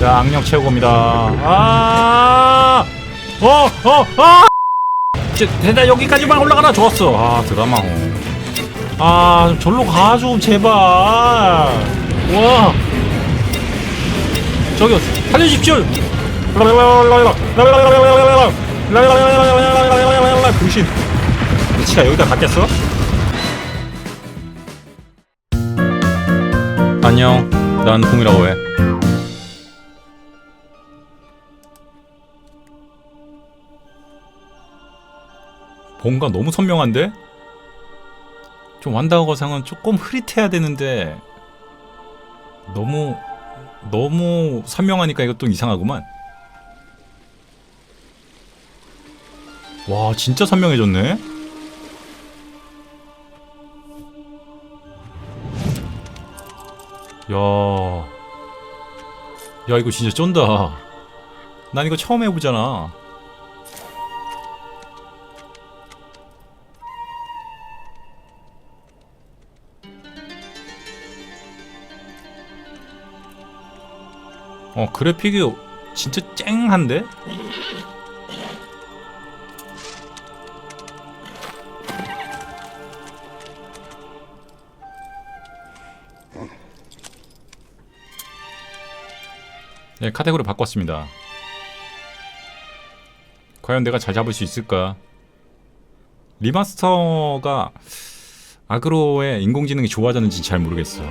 자 악력 채우고입니다. 아! 어, 어, 아! 된다 여기까지만 올라가라 좋았어. 아 드라마호 아 절로 가 좀 제발. 와. 저기요 살려주십시오. 병신. 치가 여기다 갔겠어? 안녕. 난 봄이라고 해 뭔가 너무 선명한데? 좀 완다거상은 조금 흐릿해야 되는데 너무 너무 선명하니까 이것도 이상하구만 와 진짜 선명해졌네 야, 야 이거 진짜 쩐다. 난 이거 처음 해보잖아. 어 그래픽이 진짜 쨍한데? 네, 카테고리 바꿨습니다. 과연 내가 잘 잡을 수 있을까? 리마스터가 아그로의 인공지능이 좋아졌는지 잘 모르겠어.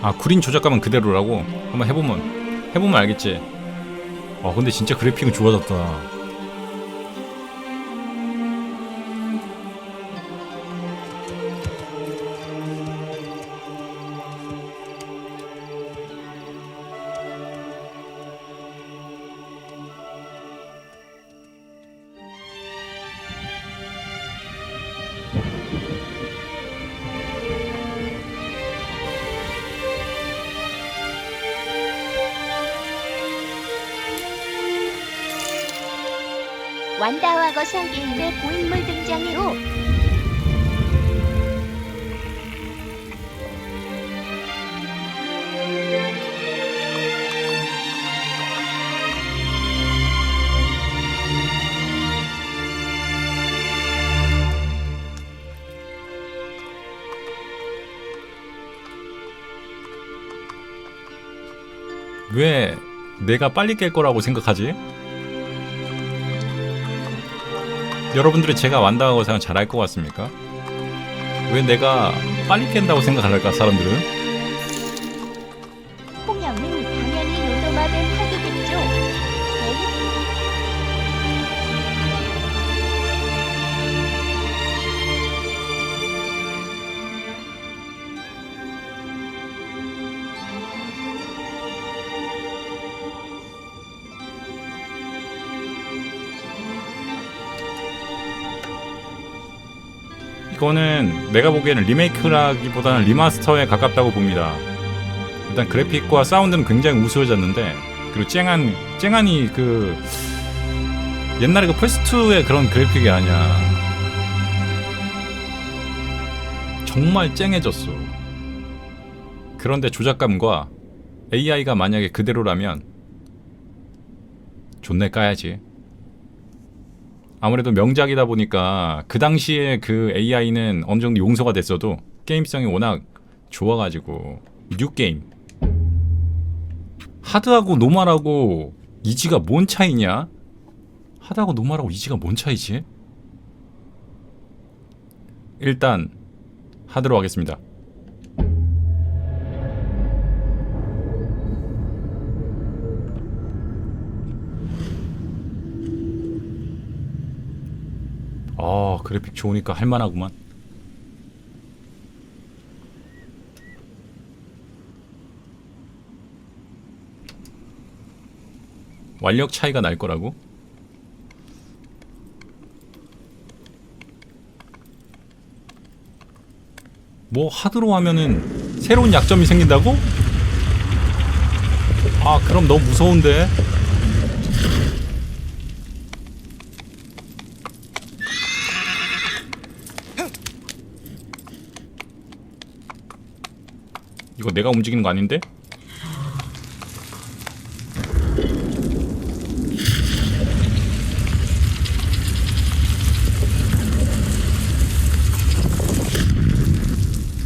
아, 구린 조작감은 그대로라고? 한번 해보면, 해보면 알겠지. 아, 근데 진짜 그래픽은 좋아졌다. 거상 게임의 고인물 등장이오. 왜 내가 빨리 깰 거라고 생각하지? 여러분들이 제가 완다하고 생각 잘할 것 같습니까? 왜 내가 빨리 깬다고 생각할까 사람들은? 이거는 내가 보기에는 리메이크라기보다는 리마스터에 가깝다고 봅니다. 일단 그래픽과 사운드는 굉장히 우수해졌는데 그리고 쨍한 쨍한이 그 옛날에 그 플스2의 그런 그래픽이 아니야. 정말 쨍해졌어. 그런데 조작감과 AI가 만약에 그대로라면 존내 까야지. 아무래도 명작이다 보니까 그 당시에 그 AI는 어느 정도 용서가 됐어도 게임성이 워낙 좋아가지고 뉴 게임 하드하고 노멀하고 이지가 뭔 차이냐? 하드하고 노멀하고 이지가 뭔 차이지? 일단 하드로 하겠습니다. 아 그래픽 좋으니까 할만하구만 완력 차이가 날 거라고? 뭐 하드로 하면은 새로운 약점이 생긴다고? 아 그럼 너무 무서운데 내가 움직이는 거 아닌데?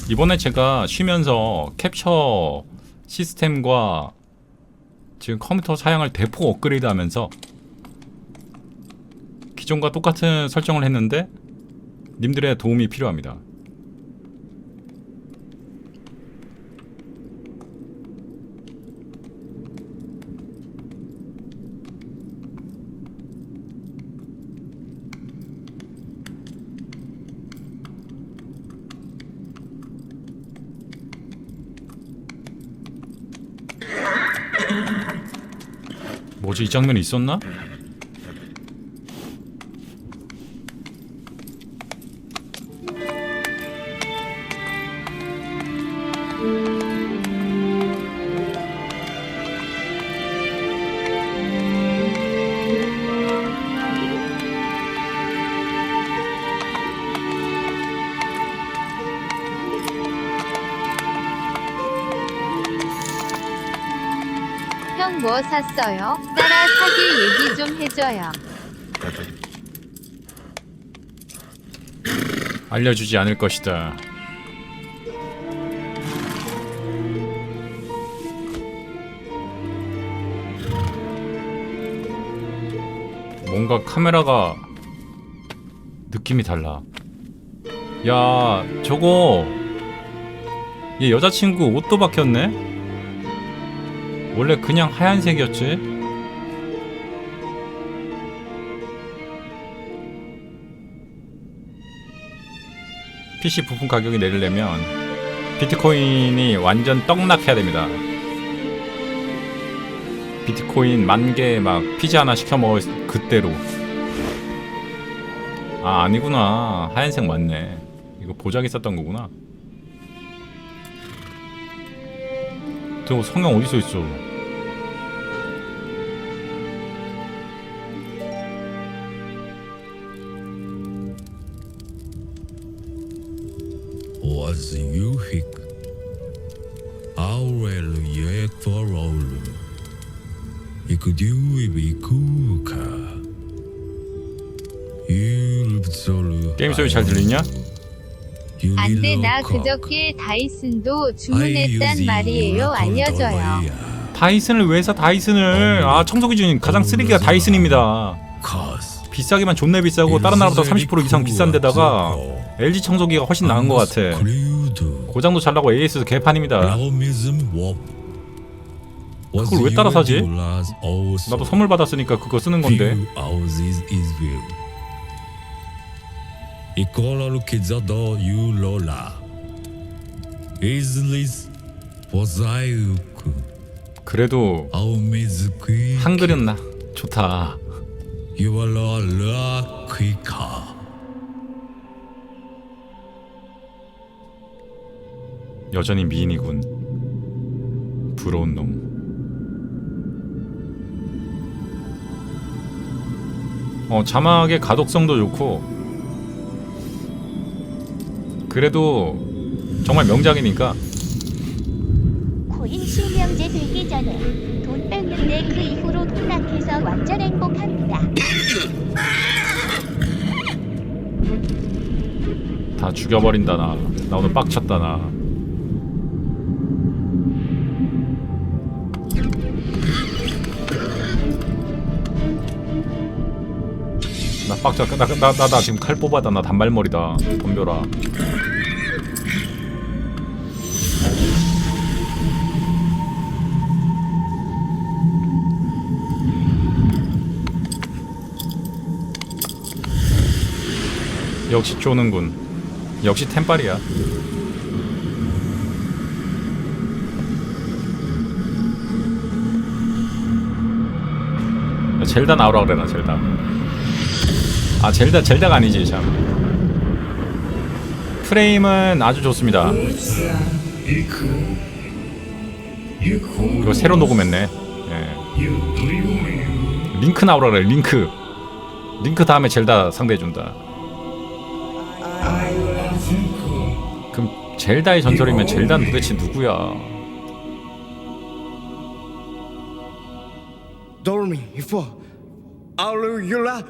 이번에 제가 쉬면서 캡처 시스템과 지금 컴퓨터 사양을 대폭 업그레이드 하면서 기존과 똑같은 설정을 했는데 님들의 도움이 필요합니다. 뭐지 이 장면이 있었나? 해줘요. 알려주지 않을 것이다. 뭔가 카메라가 느낌이 달라. 야, 저거 얘 여자친구 옷도 바뀌었네? 원래 그냥 하얀색이었지? PC 부품 가격이 내리려면 비트코인이 완전 떡락해야 됩니다. 비트코인 만 개 막 피자 하나 시켜 먹을 그때로. 아 아니구나 하얀색 맞네. 이거 보자기 썼던 거구나. 저 성형 어디서 있어? Was 유익 아우엘 예토로울 이크듀이비쿠카 율브솔 게임 소리 잘 들리냐? 안돼 나 그저께 다이슨도 주문했단 말이에요. 알려줘요. 다이슨을 왜 사 다이슨을 아 청소기 중 가장 쓰레기가 다이슨입니다. 비싸기만 존나 비싸고 다른 나라보다 30% 이상 비싼데다가 LG 청소기가 훨씬 나은 것 같아. 고장도 잘 나고 AS도 개판입니다. 그걸 왜 따라 사지? 나도 선물 받았으니까 그거 쓰는 건데. 그래도 한글은 나 좋다. 여전히 미인이군. 부러운 놈. 어 자막의 가독성도 좋고 그래도 정말 명작이니까 코인 실명제 되기 전에 돈 뺐는데 그 이후로 폭락해서 완전 행복합니다. 다 죽여버린다 나. 나 오늘 빡쳤다 나. 빡쳐 나 나 나 나 지금 칼 뽑아다. 나 단발머리다. 덤벼라. 역시 쪼는군. 역시 템빨이야 야, 젤다 나오라 그래라 젤다 아 젤다 젤다가 아니지 참. 프레임은 아주 좋습니다. 이거 새로 녹음했네. 예. 링크 나오라 그래 링크. 링크 다음에 젤다 상대해준다. 그럼 젤다의 전설이면 젤다는 도대체 누구야? 도르미 이포 아울루 율라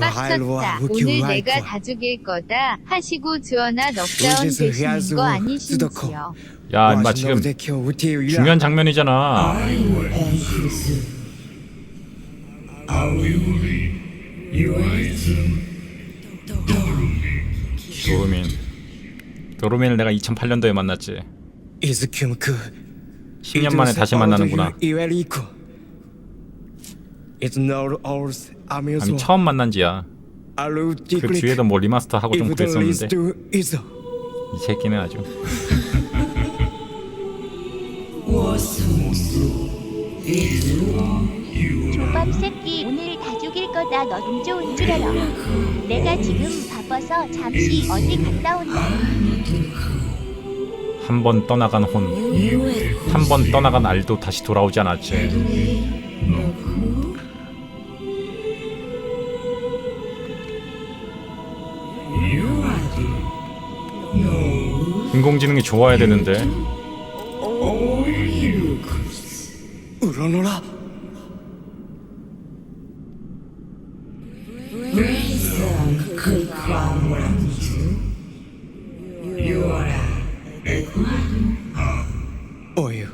빡쳤다. 오늘 내가 다 죽일 거다. 하시고 주어나 넉다운 되시는 거. 아니신지요? 야 임마 지금 중요한 장면이잖아 도루민 도루민을 내가 2008년도에 만났지 10년 만에 다시 만나는구나 아니 처음 만난 지야. 그 뒤에도 뭐 리마스터 하고 좀 그랬었는데. 이 새끼는 아주. 조밥 새끼 오늘 다 죽일 거다. 너운 좋은 줄 알아. 내가 지금 바빠서 잠시 어디 갔다 온다. 한 번 떠나간 혼 한 번 떠나간 알도 다시 돌아오지 않았지 인공지능이 좋아야 되는데. 우러노라. 오유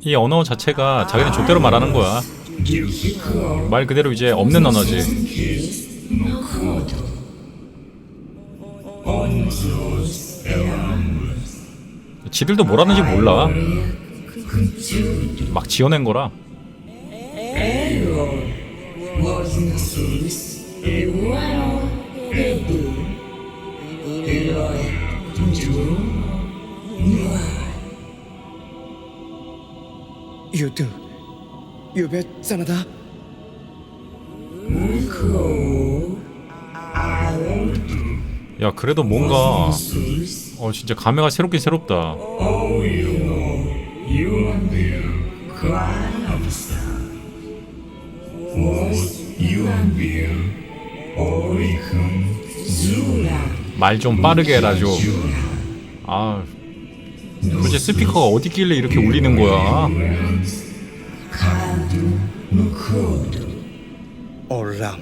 이 언어 자체가 자기는 족대로 말하는 거야. 말 그대로 이제 없는 언어지 지들도 뭐라는지 몰라. 막 지어낸 거라. 유두 유뱃 자나다 야 그래도 뭔가 어 진짜 감회가 새롭긴 새롭다. 말 좀 빠르게 해라 좀아 도대체 스피커가 어디 있길래 이렇게 울리는 거야? 올람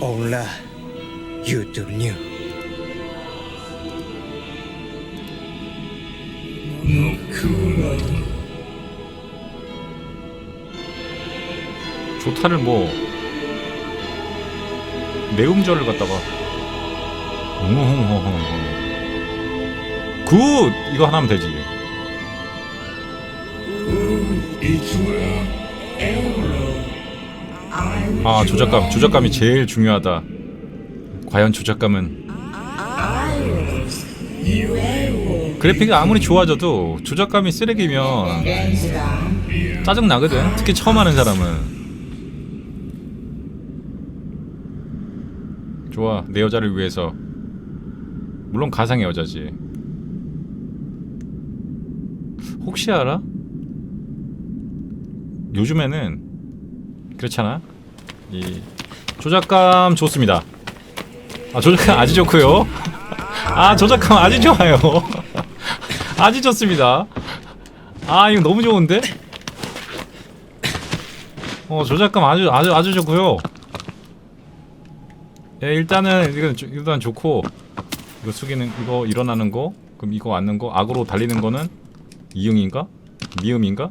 올라 유두뉴 조타를 뭐 내음절을 갖다가 굿! 이거 하나 하면 되지 아 조작감 조작감이 제일 중요하다. 과연 조작감은? 그래픽이 아무리 좋아져도 조작감이 쓰레기면 짜증 나거든. 특히 처음 하는 사람은. 좋아 내 여자를 위해서. 물론 가상의 여자지. 혹시 알아? 요즘에는 그렇잖아. 이 조작감 좋습니다. 아 조작감 아주 좋고요. 아 조작감 아주 좋아요. 아주 좋습니다. 아 이거 너무 좋은데? 어 조작감 아주 아주 아주 좋고요. 예, 일단은 이건 조- 일단 좋고 이거 숙이는 이거 일어나는 거 그럼 이거 앉는 거 악으로 달리는 거는 이응인가? 미음인가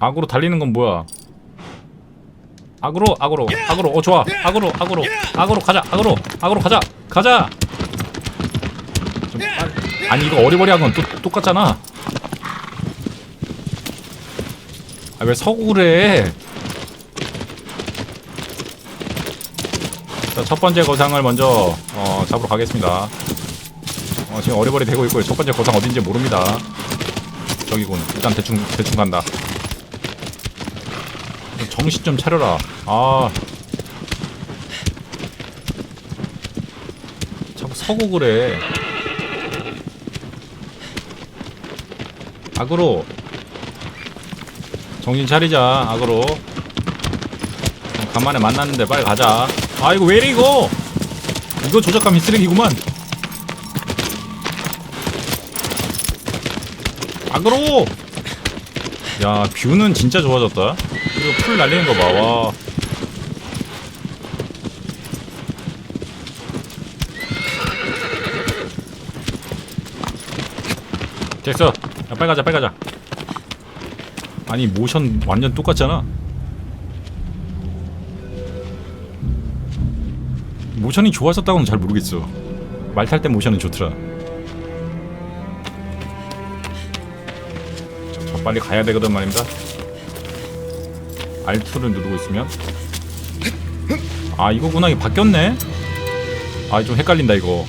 악으로 달리는 건 뭐야 악으로 악으로 악으로 어 좋아 악으로 악으로 악으로 가자 악으로 악으로 가자 가자 좀 빨리- 아니 이거 어리버리한 건 또 똑같잖아 아 왜 서고 그래 자, 첫 번째 거상을 먼저 어, 잡으러 가겠습니다. 어, 지금 어리버리 되고 있고요. 첫 번째 거상 어딘지 모릅니다. 저기군. 일단 대충 대충 간다. 정신 좀 차려라. 아. 자꾸 서고 그래. 악으로. 정신 차리자 악으로. 간만에 만났는데 빨리 가자. 아 이거 왜 이래 이거? 이거 조작감이 쓰레기구만. 악으로! 야 뷰는 진짜 좋아졌다 그리고 풀 날리는 거 봐와. 됐어 야, 빨리 가자 빨리 가자. 아니 모션 완전 똑같잖아. 모션이 좋아졌다고는 잘 모르겠어. 말 탈 때 모션은 좋더라. 저, 저 빨리 가야 되거든 말입니다 R2를 누르고 있으면? 아 이거구나. 이거 바뀌었네. 아 좀 헷갈린다 이거.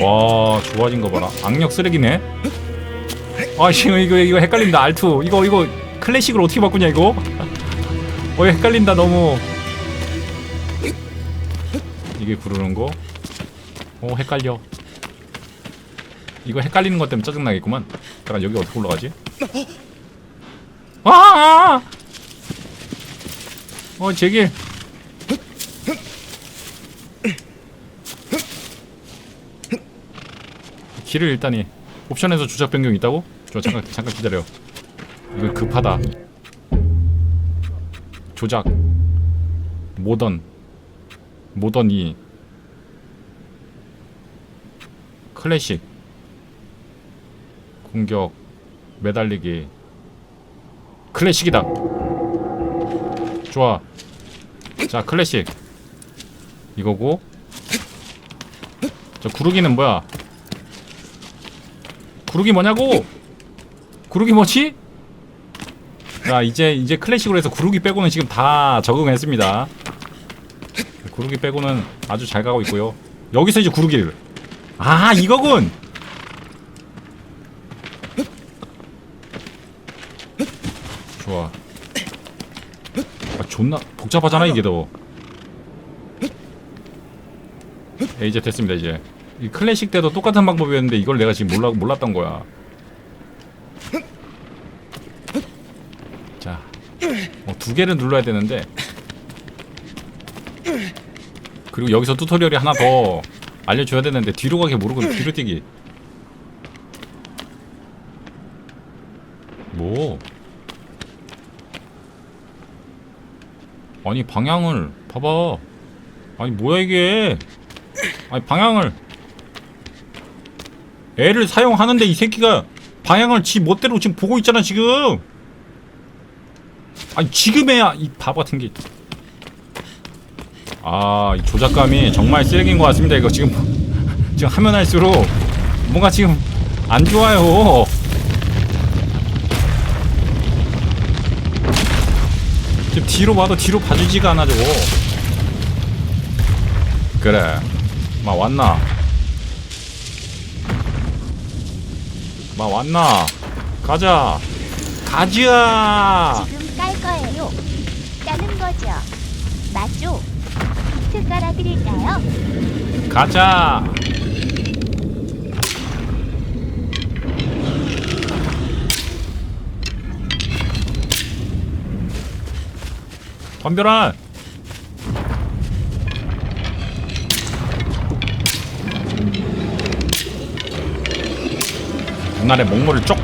와 좋아진 거 봐라. 악력 쓰레기네. 아 이거 이거 이거 헷갈린다. R2 이거 이거 클래식으로 어떻게 바꾸냐 이거? 어 헷갈린다 너무. 이게 구르는 거? 어 헷갈려 이거 헷갈리는 것 때문에 짜증나겠구만 잠깐 여기 어떻게 올라가지? 아! 아! 어 제길 길을 일단이 옵션에서 조작 변경 있다고? 저 잠깐 잠깐 기다려. 이거 급하다. 조작 모던 모던 2 클래식 공격 매달리기 클래식이다. 좋아. 자 클래식 이거고 저 구르기는 뭐야? 구르기 뭐냐고? 구르기 뭐지? 자 이제 이제 클래식으로 해서 구르기 빼고는 지금 다 적응했습니다. 구르기 빼고는 아주 잘 가고 있고요. 여기서 이제 구르기를 아 이거군. 좋아. 아 존나 복잡하잖아 이게 더. 네, 이제 됐습니다 이제. 이 클래식 때도 똑같은 방법이었는데 이걸 내가 지금 몰라 몰랐던 거야. 자, 어, 두 개를 눌러야 되는데 그리고 여기서 튜토리얼이 하나 더 알려줘야 되는데 뒤로 가기 모르고 뒤로 뛰기. 뭐? 아니 방향을 봐봐. 아니 뭐야 이게? 아니 방향을 애를 사용하는데 이 새끼가 방향을 지 멋대로 지금 보고 있잖아 지금 아니 지금에야 이 바보 같은 게 아, 이 조작감이 정말 쓰레기인 것 같습니다. 이거 지금 지금 하면 할수록 뭔가 지금 안 좋아요. 지금 뒤로 봐도 뒤로 봐주지가 않아 저거. 그래, 마 왔나? 마 왔나? 가자, 가자. 지금 깔 거예요. 까는 거죠. 맞죠? 히트 깔아드릴까요? 가자. 덤벼라. 눈알에 먹물을 쪽.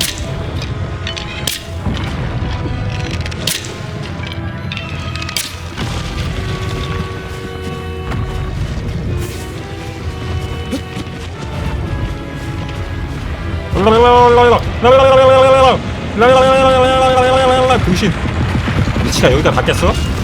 병신 미치가 여기다 닿겠어?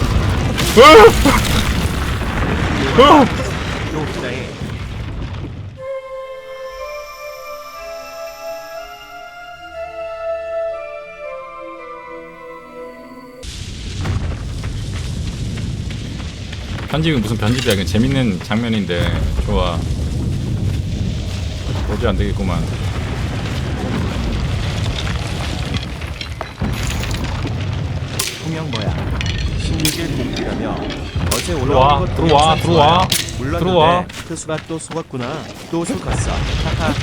편집이 무슨 편집이야. 그냥 재밌는 장면인데. 좋아. 도저히 안 되겠구만. 분명 뭐야 이게 공지라며 어제 올라온 들어와, 들어와, 들어와. 물렀는데 크수가 또 속았구나. 또 속았어. 하하.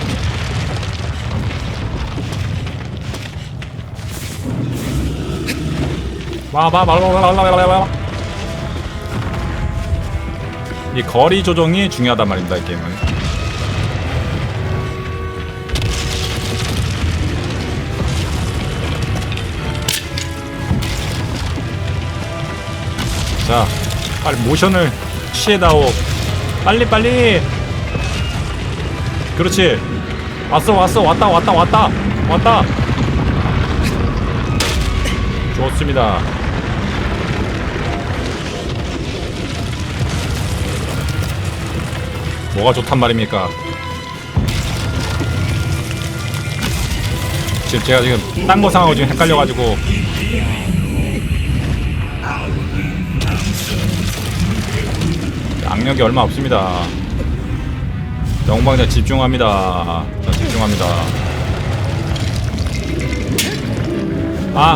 와봐 말라라라라라라 이 거리 조정이 중요하단 말입니다 이 게임은 자 빨리 모션을 취해다오. 빨리 빨리. 그렇지. 왔어 왔어 왔다 왔다 왔다 왔다. 좋습니다. 뭐가 좋단 말입니까? 지금 제가 지금 딴 거 상하고 지금 헷갈려가지고 악력이 얼마 없습니다. 영광자 집중합니다. 자 집중합니다. 아!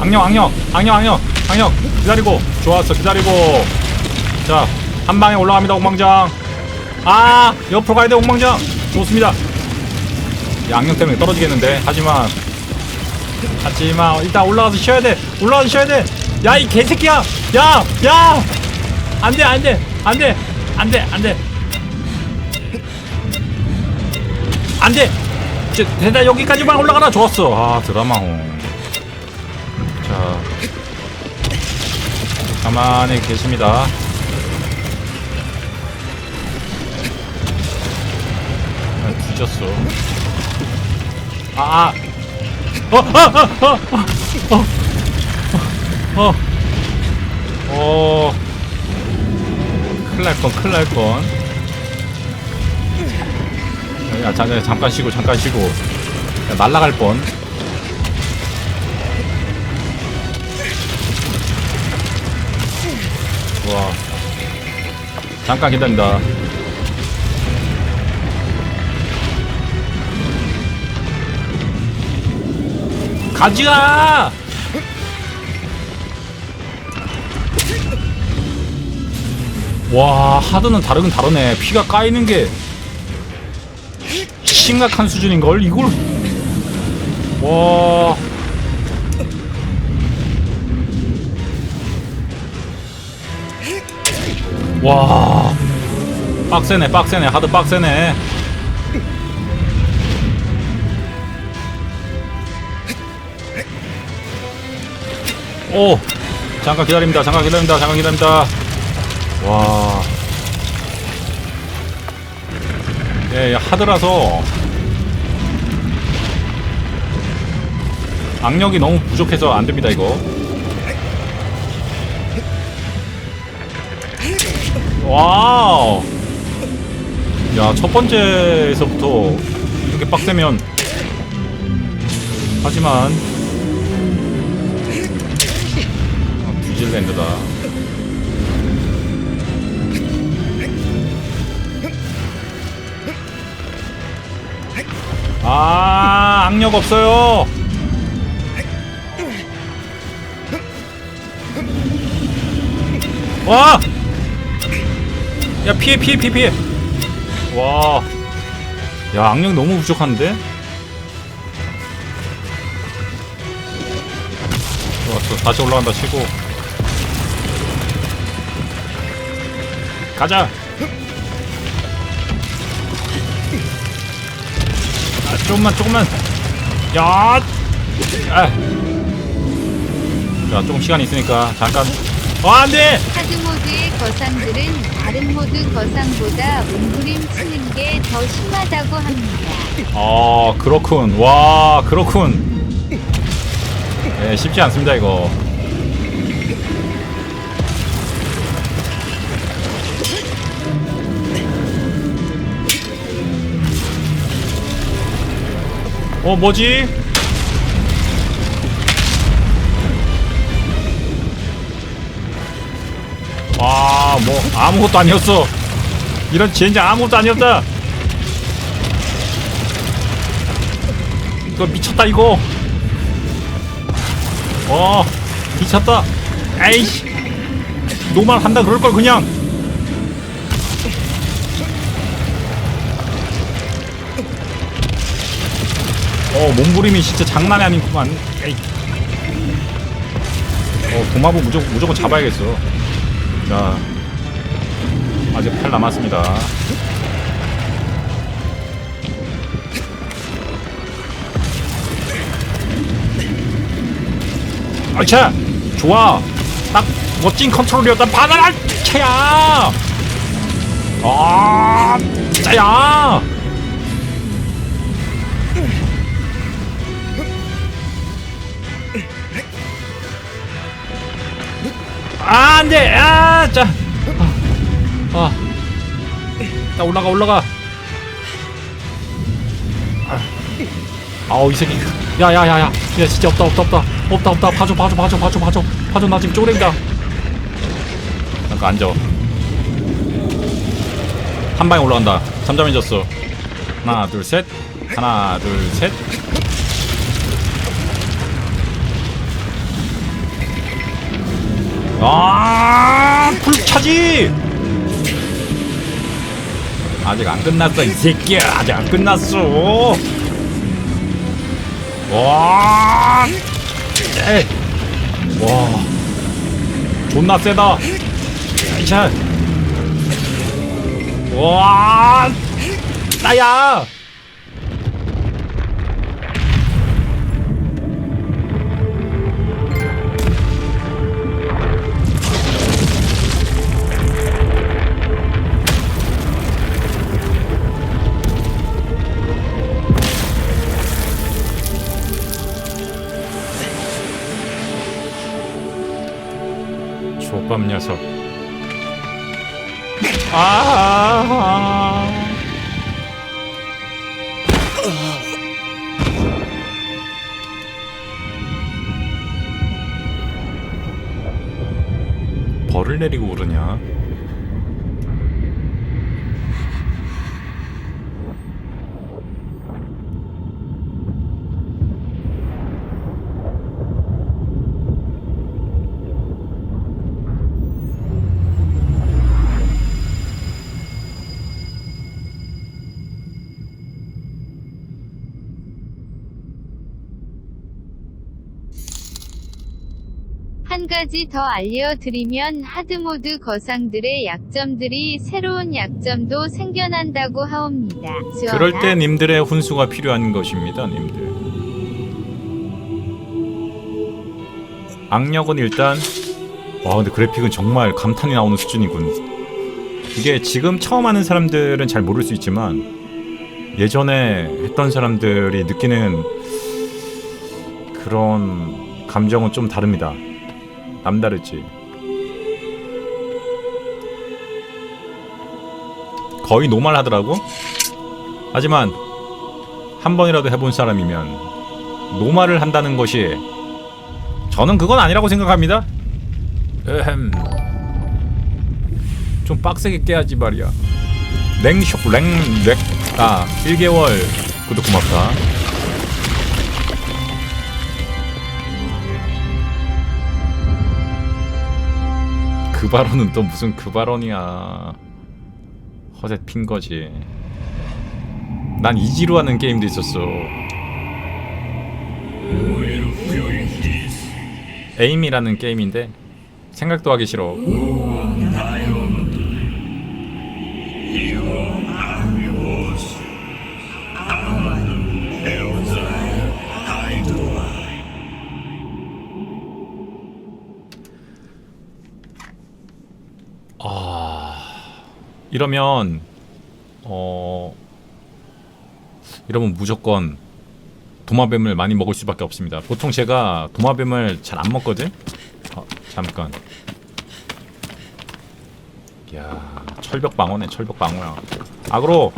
악령 악령 악령 악령 악령 기다리고. 좋았어 기다리고. 자 한 방에 올라갑니다 옥망장. 아 옆으로 가야 돼 옥망장. 좋습니다. 이 악령 때문에 떨어지겠는데. 하지만 하지만 일단 올라가서 쉬어야 돼 올라가서 쉬어야 돼 야 이 개새끼야. 야 야. 안 돼 안 돼 안 돼 안 돼 안 돼. 안돼. 대다 여기까지만 올라가라. 좋았어. 아 드라마홍. 자. 가만히 계십니다. 아, 뒤졌어. 아, 아. 어, 아, 아, 아, 아, 어, 어, 어, 큰일 날 건, 큰일 날 건. 야, 자, 자, 잠깐 쉬고, 잠깐 쉬고. 야, 날라갈 뻔. 와. 잠깐 기다린다. 가지가! 와, 하드는 다르긴 다르네. 피가 까이는 게 심각한 수준인걸? 이걸. 와. 와. 빡세네, 빡세네. 하드 빡세네. 오 잠깐 기다립니다 잠깐 기다립니다 잠깐 기다립니다 와. 예, 예, 하드라서. 악력이 너무 부족해서 안 됩니다 이거. 와우. 야 첫 번째에서부터 이렇게 빡세면. 하지만. 뉴질랜드다. 아, 악력 없어요. 와! 야, 피해, 피해, 피해, 피해. 와. 야, 악력 너무 부족한데? 좋았어. 다시 올라간다 치고. 가자. 조금만 조금만. 야. 아. 자, 조금 시간이 있으니까 잠깐. 어, 안 돼. 하드 모드의 거상들은 다른 모드 거상보다 옹그림 치는 게 더 심하다고 합니다. 어, 그렇군. 와, 그렇군. 네, 쉽지 않습니다, 이거. 어, 뭐지? 와, 뭐, 아무것도 아니었어. 이런 젠장 아무것도 아니었다. 이거 미쳤다 이거 어 미쳤다 에이씨 노말 한다 그럴걸 그냥 어 몸부림이 진짜 장난이 아니구만. 에이. 어 도마부 무조건, 무조건 잡아야겠어. 자. 아직 팔 남았습니다. 아차! 좋아. 딱 멋진 컨트롤이었다 바나나! 차야 아 짜야 아, 안 돼! 아, 자. 아. 아. 나 올라가, 올라가. 아. 아우, 이 새끼. 야, 야, 야, 야. 야, 진짜 없다, 없다, 없다. 없다, 없다. 봐줘, 봐줘, 봐줘, 봐줘, 봐줘. 봐줘, 나 지금 쪼랭이다. 잠깐 앉아. 한 방에 올라간다. 잠잠해졌어. 하나, 둘, 셋. 하나, 둘, 셋. 아, 불차지! 아직 안 끝났어, 이 새끼야. 아직 안 끝났어. 와, 에이. 와, 존나 세다. 샷. 와, 나야. 족밥 녀석. 아. 벌을 내리고 오르냐? 한 가지 더 알려드리면 하드모드 거상들의 약점들이 새로운 약점도 생겨난다고 하옵니다. 그럴 때 님들의 훈수가 필요한 것입니다, 님들. 악력은 일단 와 근데 그래픽은 정말 감탄이 나오는 수준이군. 이게 지금 처음 하는 사람들은 잘 모를 수 있지만 예전에 했던 사람들이 느끼는 그런 감정은 좀 다릅니다. 남다르지. 거의 노말하더라고. 하지만 한 번이라도 해본 사람이면 노말을 한다는 것이 저는 그건 아니라고 생각합니다. 에헴. 좀 빡세게 깨야지 말이야. 랭쇼 랭렉 아 1개월 구독 고맙다. 그 발언은 또 무슨 그 발언이야. 허세 핀 거지. 난 이지로 하는 게임도 있었어. 에임이라는 게임인데 생각도 하기 싫어. 이러면 어 이러면 무조건 도마뱀을 많이 먹을 수밖에 없습니다. 보통 제가 도마뱀을 잘 안 먹거든. 어, 잠깐. 야 철벽 방어네 철벽 방어야. 아그로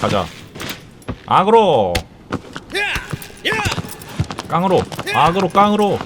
가자. 아그로 깡으로 아그로 깡으로